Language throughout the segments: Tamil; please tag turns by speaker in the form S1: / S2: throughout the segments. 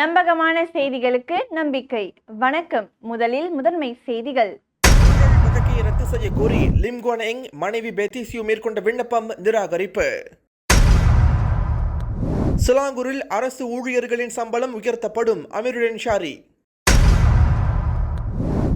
S1: நம்பகமான செய்திகளுக்கு நம்பிக்கை. வணக்கம். முதலில் முதன்மை செய்திகள்.
S2: வழக்கை ரத்து செய்ய கோரி லிம்குவான் எங் மனைவி பெத்திசியு மேற்கொண்ட விண்ணப்பம் நிராகரிப்பு. சிலாங்கூரில் அரசு ஊழியர்களின் சம்பளம் உயர்த்தப்படும் அமீருடன் ஷாரி.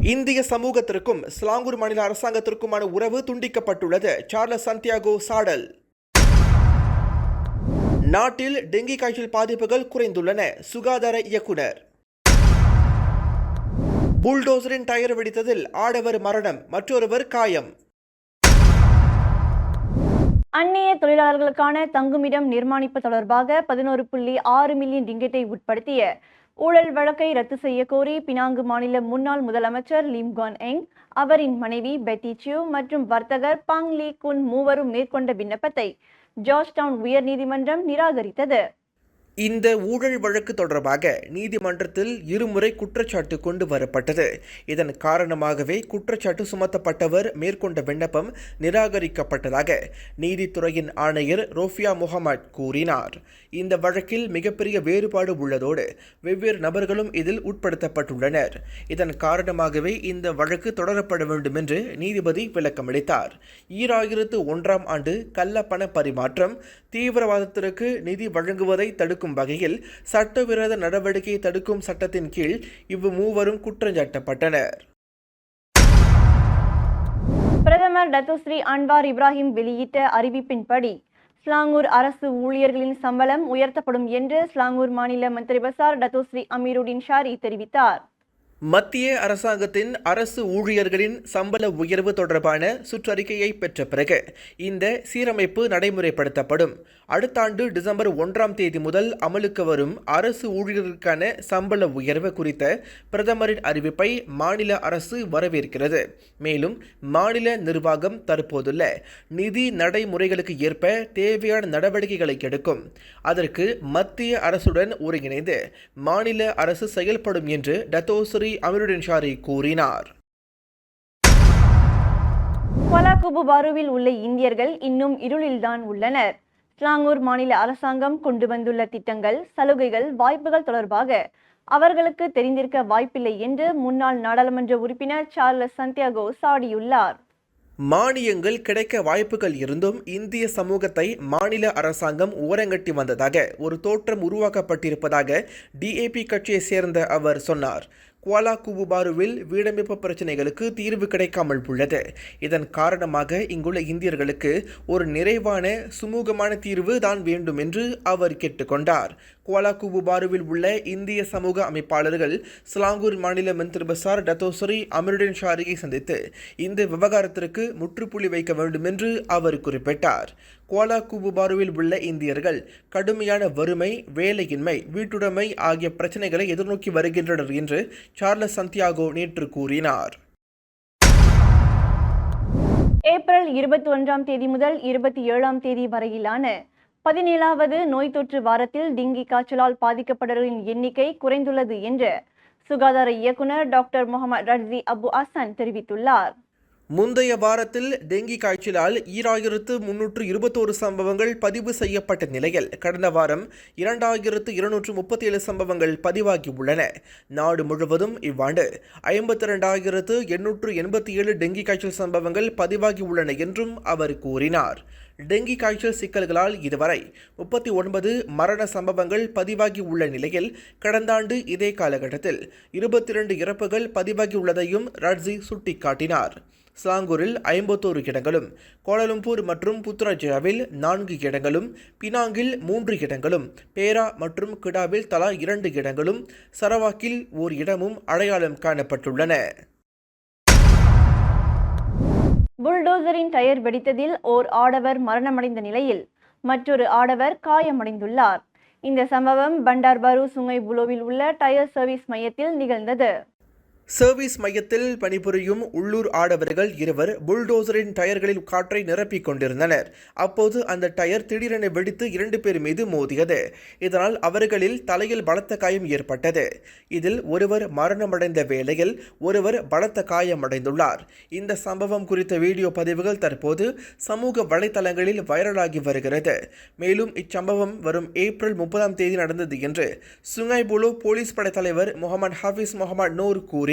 S2: இந்திய சமூகத்திற்கும் சிலாங்கூர் மாநில அரசாங்கத்திற்குமான உறவு துண்டிக்கப்பட்டுள்ளது சார்லஸ் சந்தியாகோ சாடல். நாட்டில் டெங்கி காய்ச்சல் பாதிப்புகள் குறைந்துள்ளன சுகாதார இயக்குனர். புல்டோசரின் டயர் வெடித்ததில் ஆடவர் மரணம் மற்றொருவர் காயம்.
S1: அந்நிய தொழிலாளர்களுக்கான தங்குமிடம் நிர்மாணிப்பு தொடர்பாக பதினோரு புள்ளி ஆறு மில்லியன் ரிங்கெட்டை உட்படுத்திய ஊழல் வழக்கை ரத்து செய்ய கோரி பினாங்கு மாநில முன்னாள் முதலமைச்சர் லிம்கான் எங் அவரின் மனைவி பெத்தி சியூ மற்றும் வர்த்தகர் பாங் லீ குன் மூவரும் மேற்கொண்ட விண்ணப்பத்தை ஜார்ஜ் டவுன் உயர்நீதிமன்றம் நிராகரித்தது.
S2: இந்த ஊழல் வழக்கு தொடர்பாக நீதிமன்றத்தில் இருமுறை குற்றச்சாட்டு கொண்டு வரப்பட்டது. இதன் காரணமாகவே குற்றச்சாட்டு சுமத்தப்பட்டவர் மேற்கொண்ட விண்ணப்பம் நிராகரிக்கப்பட்டதாக நீதித்துறையின் ஆணையர் ரோஃபியா முகமட் கூறினார். இந்த வழக்கில் மிகப்பெரிய வேறுபாடு உள்ளதோடு வெவ்வேறு நபர்களும் இதில் உட்படுத்தப்பட்டுள்ளனர். இதன் காரணமாகவே இந்த வழக்கு தொடரப்பட வேண்டும் என்று நீதிபதி விளக்கமளித்தார். ஈராயிரத்து ஒன்றாம் ஆண்டு கள்ளப்பண பரிமாற்றம் தீவிரவாதத்திற்கு நிதி வழங்குவதை தடுக்கும் வகையில் சட்டவிரோத நடவடிக்கை தடுக்கும் சட்டத்தின் கீழ் இவ் மூவரும் குற்றஞ்சாட்டப்பட்டனர்
S1: பிரதமர் டத்துஸ்ரீ அன்வார் இப்ராஹிம் வெளியிட்ட அறிவிப்பின்படி ஸ்லாங்கூர் அரசு ஊழியர்களின் சம்பளம் உயர்த்தப்படும் என்று ஸ்லாங்கூர் மாநில மந்திரி பசார் டத்துஸ்ரீ அமீருடின் ஷாரி தெரிவித்தார்.
S2: மத்திய அரசாங்கத்தின் அரசு ஊழியர்களின் சம்பள உயர்வு தொடர்பான சுற்றறிக்கையை பெற்ற பிறகு இந்த சீரமைப்பு நடைமுறைப்படுத்தப்படும். அடுத்த ஆண்டு டிசம்பர் ஒன்றாம் தேதி முதல் அமலுக்கு வரும் அரசு ஊழியர்களுக்கான சம்பள உயர்வு குறித்த பிரதமரின் அறிவிப்பை மாநில அரசு வரவேற்கிறது. மேலும் மாநில நிர்வாகம் தற்போதுள்ள நிதி நடைமுறைகளுக்கு ஏற்ப தேவையான நடவடிக்கைகளை எடுக்கும். அதற்கு மத்திய அரசுடன் ஒருங்கிணைந்து மாநில அரசு செயல்படும் என்று டத்தோசரி அமீருடன் ஷாரி கூறினார்.
S1: கொலாகுபு பாருவில் உள்ள இந்தியர்கள் இன்னும் இருளில்தான் உள்ளனர். ஸ்லாங்கூர் மாநில அரசாங்கம் கொண்டு வந்துள்ள திட்டங்கள் சலுகைகள் வாய்ப்புகள் தொடர்பாக அவர்களுக்கு தெரிந்திருக்க வாய்ப்பில்லை என்று முன்னாள் நாடாளுமன்ற உறுப்பினர் சார்லஸ் சந்தியாகோ சாடியுள்ளார்.
S2: மானியங்கள் கிடைக்க வாய்ப்புகள் இருந்தும் இந்திய சமூகத்தை மாநில அரசாங்கம் ஓரங்கட்டி வந்ததாக ஒரு தோற்றம் உருவாக்கப்பட்டிருப்பதாக டிஏபி கட்சியை சேர்ந்த அவர் சொன்னார். குவாலா குபுபாருவில் வீடமைப்பு பிரச்சினைகளுக்கு தீர்வு கிடைக்காமல் உள்ளது. இதன் காரணமாக இங்குள்ள இந்தியர்களுக்கு ஒரு நிறைவான சுமூகமான தீர்வு தான் வேண்டும் என்று அவர் கேட்டுக்கொண்டார். குவாலா குபுபாருவில் உள்ள இந்திய சமூக அமைப்பாளர்கள் ஸ்லாங்கூர் மாநில மந்திரி பசார் டத்தோசரி அமருடன் ஷாரியை சந்தித்து இந்த விவகாரத்திற்கு முற்றுப்புள்ளி வைக்க வேண்டும் என்று அவர் குறிப்பிட்டார். குவாலா குபுபாருவில் உள்ள இந்தியர்கள் கடுமையான வறுமை வேலையின்மை வீட்டுடைமை ஆகிய பிரச்சனைகளை எதிர்நோக்கி வருகின்றனர் என்று சார்லஸ் சந்தியாகோ நேற்று கூறினார்.
S1: ஏப்ரல் இருபத்தி ஒன்றாம் தேதி முதல் இருபத்தி ஏழாம் தேதி வரையிலான பதினேழாவது நோய் தொற்று வாரத்தில் டெங்கி காய்ச்சலால் பாதிக்கப்பட்டவர்களின் எண்ணிக்கை குறைந்துள்ளது என்று சுகாதார இயக்குனர் டாக்டர் முகமது ரட்சி அபு அசன் தெரிவித்துள்ளார்.
S2: முந்தைய வாரத்தில் டெங்கி காய்ச்சலால் ஈராயிரத்து முன்னூற்று இருபத்தோரு சம்பவங்கள் பதிவு செய்யப்பட்ட நிலையில் கடந்த வாரம் இரண்டாயிரத்து இருநூற்று முப்பத்தி ஏழு சம்பவங்கள் பதிவாகி உள்ளன. நாடு முழுவதும் இவ்வாண்டு ஐம்பத்தி ரெண்டாயிரத்து எண்ணூற்று எண்பத்தி ஏழு டெங்கி காய்ச்சல் சம்பவங்கள் பதிவாகி உள்ளன என்றும் அவர் கூறினார். டெங்கி காய்ச்சல் சிக்கல்களால் இதுவரை முப்பத்தி ஒன்பது மரண சம்பவங்கள் பதிவாகி உள்ள நிலையில் கடந்த ஆண்டு இதே காலகட்டத்தில் இருபத்தி இரண்டு இறப்புகள் பதிவாகியுள்ளதையும் ரட்ஸி சுட்டிக்காட்டினார். ஸ்லாங்கூரில் ஐம்பத்தோரு இடங்களும் கோலாலம்பூர் மற்றும் புத்ராஜயாவில் நான்கு இடங்களும் பினாங்கில் மூன்று இடங்களும் பேரா மற்றும் கிடாவில் தலா இரண்டு இடங்களும் சரவாக்கில் ஓர் இடமும் அடையாளம் காணப்பட்டுள்ளன.
S1: புல்டோசரின் டயர் வெடித்ததில் ஓர் ஆடவர் மரணமடைந்த நிலையில் மற்றொரு ஆடவர் காயமடைந்துள்ளார். இந்த சம்பவம் பண்டார்பாரு சுங்கை புலோவில் உள்ள டயர் சர்வீஸ் மையத்தில் நிகழ்ந்தது.
S2: சர்வீஸ் மையத்தில் பணிபுரியும் உள்ளூர் ஆடவர்கள் இருவர் புல்டோசரின் டயர்களில் காற்றை நிரப்பிக் கொண்டிருந்தனர். அப்போது அந்த டயர் திடீரென வெடித்து இரண்டு பேர் மீது மோதியது. இதனால் அவர்களில் தலையில் பலத்த காயம் ஏற்பட்டது. இதில் ஒருவர் மரணமடைந்த வேளையில் ஒருவர் பலத்த காயமடைந்துள்ளார். இந்த சம்பவம் குறித்த வீடியோ பதிவுகள் தற்போது சமூக வலைதளங்களில் வைரலாகி வருகிறது. மேலும் இச்சம்பவம் வரும் ஏப்ரல் முப்பதாம் தேதி நடந்தது என்று சுங்கைபுலு போலீஸ் படை தலைவர் முகமது ஹாஃபிஸ் முகமது நூர் கூறி